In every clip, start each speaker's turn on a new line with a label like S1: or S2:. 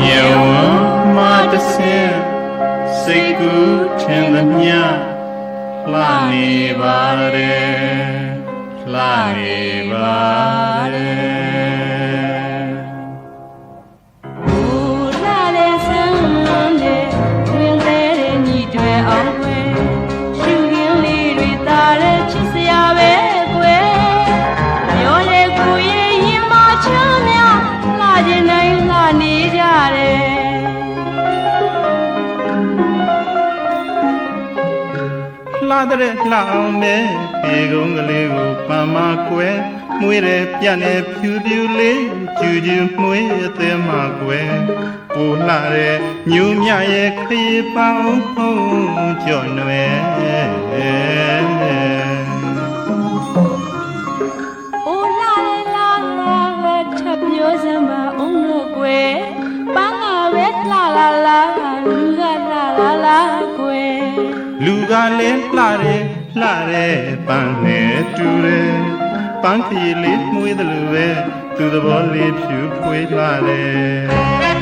S1: မြဝမတ
S2: ဆင်စိတ်ကူးထင်သမျှလှနေပါれလှနေပါれ
S1: လှတဲ့လှအောင်နဲ့ဒီကုန်းကလေးကိုပန်းမကွယ်မွေးတဲ့ပြက်နဲ့ဖြူဖြူလေးကျူကျူမွေးအသေးမကွယ်ပူလှတဲ့ညူမြရဲ့ခရီးပေါင်းဖုံးကြော်နွယ်
S2: အိုလာလာလာထပ်ပြောစမ်းပါအောင်လို့ကွယ်ပန်းလာပဲလာလာလာလူကလာလာလာကွယ်
S1: လူကလည်းလှတယ်လှတယ်ပန်းနဲ့တူတယ်ပန်းခရီးလေးမွေးတယ်လို့ပဲသူသဘောလေးဖြူဖွေးလှတယ်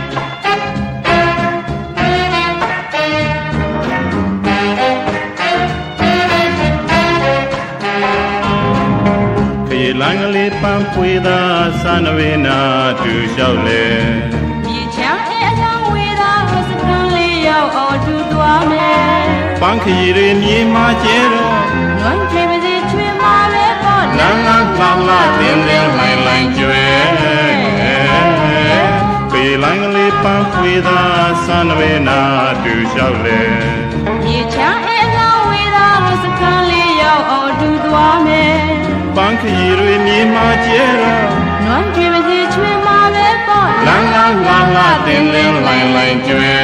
S1: ခရီးလမ်းကလေးပန်းပွေသာစနဝေနာတူလျှောက်လေ ပန်းခရီးတွေမြေမှာကျဲတော့။
S2: လွန်ချွေပါစေချွေမှာပဲပေါ့
S1: လမ်းကလှလှတင်းတင်းလိုင်းလိုင်းကျွဲခရီးလမ်းကလေးပန်းပွေသာစနဝေနာတူလျှောက်လေ။
S2: မြေချမ်းအဲအကြောင်းဝေးသာစကံလေးရောက်အောင်ထူသွားမယ်
S1: ပန်းခရီးတွေမြေမှာကျဲတော့။
S2: လွန်ချွေပါစေချွေမှာပဲပေါ့
S1: လမ်းကလှလှတင်းတင်းလိုင်းလိုင်းကျွဲ